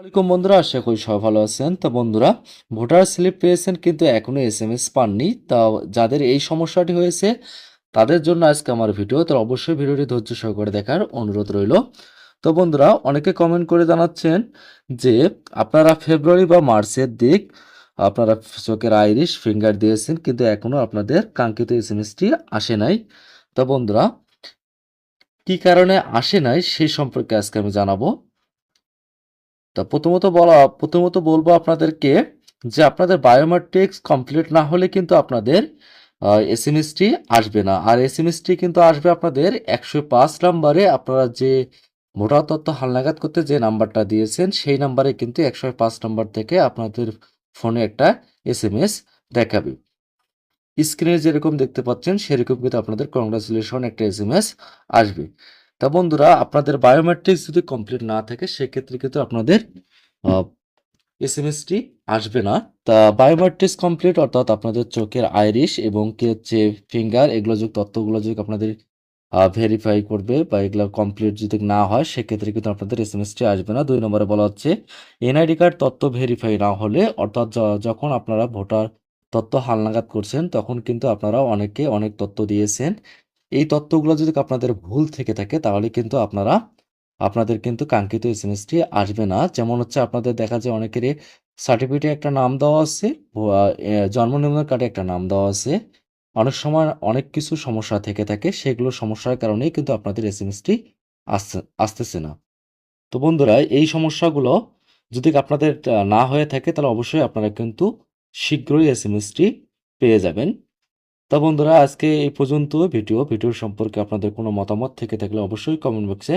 ওয়ালাইকুম বন্ধুরা, আশা করি সবাই ভালো আছেন। তো বন্ধুরা, ভোটার স্লিপ পেয়েছেন কিন্তু এখনও এস এম এস পাননি। তা যাদের এই সমস্যাটি হয়েছে, তাদের জন্য আজকে আমার ভিডিও তো অবশ্যই ভিডিওটি ধৈর্য সহকারে দেখার অনুরোধ রইল। তো বন্ধুরা, অনেকে কমেন্ট করে জানাচ্ছেন যে, আপনারা ফেব্রুয়ারি বা মার্চের দিক, আপনারা চোখের আইরিশ ফিঙ্গার দিয়েছেন, কিন্তু এখনও আপনাদের কাঙ্ক্ষিত এস এম এসটি আসে নাই। তো বন্ধুরা, কি কারণে আসে নাই, সেই সম্পর্কে আজকে আমি জানাব। তা প্রথমত বলা, প্রথমত বলব আপনাদেরকে যে আপনাদের বায়োমেট্রিক্স কমপ্লিট না হলে কিন্তু আপনাদের এস এম আসবে না। আর এস এম কিন্তু আসবে আপনাদের একশো পাঁচ নাম্বারে। আপনারা যে ভোটার তথ্য হালনাগাদ করতে যে নাম্বারটা দিয়েছেন, সেই নাম্বারে কিন্তু একশো পাঁচ নাম্বার থেকে আপনাদের ফোনে একটা এস এম এস দেখাবে। স্ক্রিনে যেরকম দেখতে পাচ্ছেন, সেরকম কিন্তু আপনাদের কংগ্রাচুলেশন একটা এস এম এস আসবে। তা বন্ধুরা, আপনাদের বায়োমেট্রিক্স যদি কমপ্লিট না থাকে, সেক্ষেত্রে কিন্তু আপনাদের এস এম এসটি আসবে না। তা বায়োমেট্রিক্স কমপ্লিট অর্থাৎ আপনাদের চোখের আইরিশ এবং কি হচ্ছে ফিঙ্গার এগুলো যে তথ্যগুলো যদি আপনাদের ভেরিফাই করবে বা এগুলো কমপ্লিট যদি না হয়, সেক্ষেত্রে কিন্তু আপনাদের এস এম এসটি আসবে না। দুই নম্বরে বলা হচ্ছে এনআইডি কার্ড তথ্য ভেরিফাই না হলে, অর্থাৎ যখন আপনারা ভোটার তথ্য হালনাগাদ করছেন, তখন কিন্তু আপনারা অনেকে অনেক তথ্য দিয়েছেন। এই তথ্যগুলো যদি আপনাদের ভুল থেকে থাকে, তাহলে কিন্তু আপনারা, আপনাদের কিন্তু কাঙ্ক্ষিত এস এম আসবে না। যেমন হচ্ছে আপনাদের দেখা যায় অনেকেরই সার্টিফিকেটে একটা নাম দেওয়া আছে জন্ম নিবন্ধন কার্ডে একটা নাম দেওয়া আছে। অনেক সময় অনেক কিছু সমস্যা থেকে থাকে, সেগুলো সমস্যার কারণেই কিন্তু আপনাদের এস এম এসটি আসছে, আসতেছে না। তো বন্ধুরা, এই সমস্যাগুলো যদি আপনাদের না হয়ে থাকে, তাহলে অবশ্যই আপনারা কিন্তু শীঘ্রই এস এম এসটি পেয়ে যাবেন। তা বন্ধুরা, আজকে এই পর্যন্ত ভিডিও। ভিডিও সম্পর্কে আপনাদের কোনো মতামত থেকে থাকলে অবশ্যই কমেন্ট বক্সে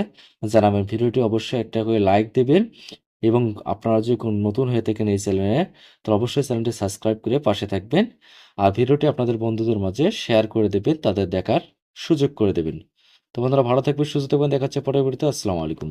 জানাবেন। ভিডিওটি অবশ্যই একটা করে লাইক দেবেন এবং আপনারা যদি কোনো নতুন হয়ে থাকেন এই চ্যানেলে তাহলে অবশ্যই চ্যানেলটি সাবস্ক্রাইব করে পাশে থাকবেন। আর ভিডিওটি আপনাদের বন্ধুদের মাঝে শেয়ার করে দেবেন, তাদের দেখার সুযোগ করে দেবেন। তো বন্ধুরা, ভালো থাকবেন, সুস্থ থাকবেন দেখাচ্ছে পরবর্তীতে। আসসালামু আলাইকুম।